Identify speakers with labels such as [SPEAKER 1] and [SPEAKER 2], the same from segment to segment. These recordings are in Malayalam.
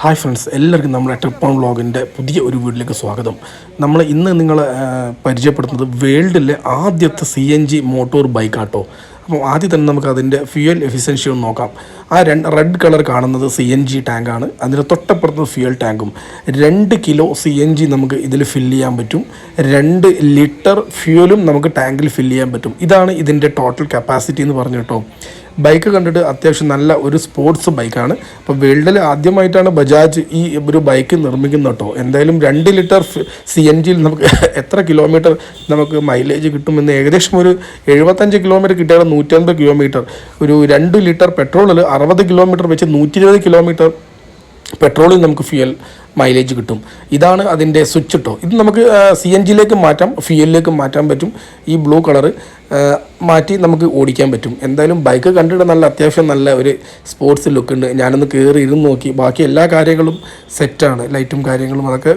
[SPEAKER 1] ഹായ് ഫ്രണ്ട്സ് എല്ലാവർക്കും നമ്മുടെ ട്രിപ്പ് ഓൺ വ്ളോഗിന്റെ പുതിയ ഒരു വീട്ടിലേക്ക് സ്വാഗതം. നമ്മൾ ഇന്ന് നിങ്ങളെ പരിചയപ്പെടുത്തുന്നത് വേൾഡിലെ ആദ്യത്തെ സി എൻ ജി മോട്ടോർ ബൈക്കാട്ടോ അപ്പോൾ ആദ്യം തന്നെ നമുക്ക് അതിന്റെ ഫ്യൂൽ എഫിഷ്യൻസി ഒന്ന് നോക്കാം. ആ രണ്ട് റെഡ് കളർ കാണുന്നത് സി എൻ ജി ടാങ്കാണ് അതിന് തൊട്ടപ്പുറത്ത് ഫ്യൂൽ ടാങ്കും രണ്ട് കിലോ സി എൻ ജി നമുക്ക് ഇതിൽ ഫില്ല് ചെയ്യാൻ പറ്റും. രണ്ട് ലിറ്റർ ഫ്യൂലും നമുക്ക് ടാങ്കിൽ ഫില്ല് ചെയ്യാൻ പറ്റും. ഇതാണ് ഇതിന്റെ ടോട്ടൽ കപ്പാസിറ്റി എന്ന് പറഞ്ഞു കേട്ടോ. ബൈക്ക് കണ്ടിട്ട് അത്യാവശ്യം നല്ല ഒരു സ്പോർട്സ് ബൈക്കാണ് അപ്പോൾ വേൾഡിൽ ആദ്യമായിട്ടാണ് ബജാജ് ഈ ഒരു ബൈക്ക് നിർമ്മിക്കുന്നത് കേട്ടോ എന്തായാലും രണ്ട് ലിറ്റർ സി എൻ ജിയിൽ നമുക്ക് എത്ര കിലോമീറ്റർ നമുക്ക് മൈലേജ് കിട്ടുമെന്ന് ഏകദേശം ഒരു എഴുപത്തഞ്ച് കിലോമീറ്റർ കിട്ടിയാൽ നൂറ്റൻപത് കിലോമീറ്റർ ഒരു രണ്ട് ലിറ്റർ പെട്രോളിൽ അറുപത് കിലോമീറ്റർ വെച്ച് നൂറ്റി ഇരുപത് കിലോമീറ്റർ പെട്രോളിൽ നമുക്ക് ഫ്യൂൽ മൈലേജ് കിട്ടും. ഇതാണ് അതിന്റെ സ്വിച്ച് കേട്ടോ ഇത് നമുക്ക് സി എൻ ജിയിലേക്ക് മാറ്റാം ഫ്യൂലിലേക്ക് മാറ്റാൻ പറ്റും. ഈ ബ്ലൂ കളറ് മാറ്റി നമുക്ക് ഓടിക്കാൻ പറ്റും. എന്തായാലും ബൈക്ക് കണ്ടിട്ട് നല്ല അത്യാവശ്യം നല്ല ഒരു സ്പോർട്സ് ലുക്ക് ഉണ്ട്. ഞാനൊന്ന് കയറി ഇരുന്ന് നോക്കി. ബാക്കി എല്ലാ കാര്യങ്ങളും സെറ്റാണ് ലൈറ്റും കാര്യങ്ങളും അതൊക്കെ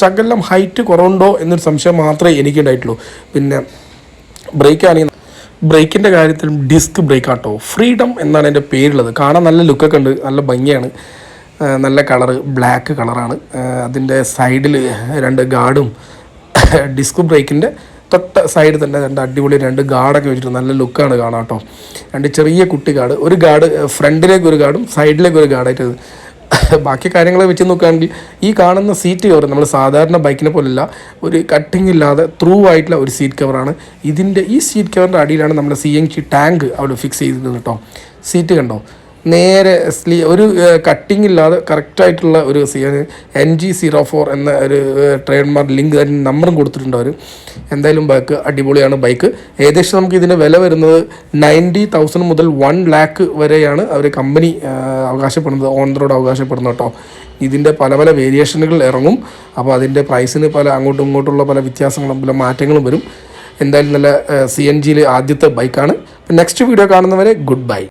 [SPEAKER 1] ശകലം ഹൈറ്റ് കുറവുണ്ടോ എന്നൊരു സംശയം മാത്രമേ എനിക്കുണ്ടായിട്ടുള്ളൂ പിന്നെ ബ്രേക്കാണെങ്കിൽ ബ്രേക്കിന്റെ കാര്യത്തിൽ ഡിസ്ക് ബ്രേക്ക് ആട്ടോ. ഫ്രീഡം എന്നാണ് എന്റെ പേരുള്ളത്. കാണാൻ നല്ല ലുക്കൊക്കെ ഉണ്ട്. നല്ല ഭംഗിയാണ്. നല്ല കളറ് ബ്ലാക്ക് കളറാണ് അതിന്റെ സൈഡിൽ രണ്ട് ഗാർഡും ഡിസ്ക് ബ്രേക്കിന്റെ തൊട്ട സൈഡിൽ തന്നെ രണ്ട് അടിപൊളി രണ്ട് ഗാർഡൊക്കെ വെച്ചിട്ട് നല്ല ലുക്കാണ് കാണാം കേട്ടോ രണ്ട് ചെറിയ കുട്ടി ഗാർഡ് ഒരു ഗാർഡ് ഫ്രണ്ടിലേക്ക് ഒരു ഗാർഡും സൈഡിലേക്ക് ഒരു ഗാർഡായിട്ട് ബാക്കി കാര്യങ്ങൾ വെച്ച് നോക്കുകയാണെങ്കിൽ ഈ കാണുന്ന സീറ്റ് കവർ നമ്മൾ സാധാരണ ബൈക്കിനെ പോലെയല്ല ഒരു കട്ടിങ് ഇല്ലാതെ ത്രൂ ആയിട്ടുള്ള ഒരു സീറ്റ് കവറാണ് ഇതിന്റെ ഈ സീറ്റ് കവറിന്റെ അടിയിലാണ് നമ്മുടെ സി എൻ ജി ടാങ്ക് അവിടെ ഫിക്സ് ചെയ്തിരുന്നത് കേട്ടോ സീറ്റ് കണ്ടോ? നേരെ സ്ലീ ഒരു കട്ടിംഗ് ഇല്ലാതെ കറക്റ്റായിട്ടുള്ള ഒരു എൻ ജി സീറോ ഫോർ എന്ന ഒരു ട്രേഡ് മാർക്ക് ലിങ്ക് തന്നെ നമ്പറും കൊടുത്തിട്ടുണ്ട് അവർ എന്തായാലും ബൈക്ക് അടിപൊളിയാണ് ബൈക്ക് ഏകദേശം നമുക്ക് ഇതിന്റെ വില വരുന്നത് നയന്റി തൗസൻഡ് മുതൽ വൺ ലാക്ക് വരെയാണ് അവർ കമ്പനി അവകാശപ്പെടുന്നത്. ഓൺ റോഡ് അവകാശപ്പെടുന്നത് കേട്ടോ. ഇതിന്റെ പല പല വേരിയേഷനുകൾ ഇറങ്ങും. അപ്പോൾ അതിന്റെ പ്രൈസിന് പല അങ്ങോട്ടും ഇങ്ങോട്ടുള്ള പല വ്യത്യാസങ്ങളും പല മാറ്റങ്ങളും വരും. എന്തായാലും നല്ല സി എൻ ജിയിൽ ആദ്യത്തെ ബൈക്കാണ് നെക്സ്റ്റ് വീഡിയോ കാണുന്നവരെ ഗുഡ് ബൈ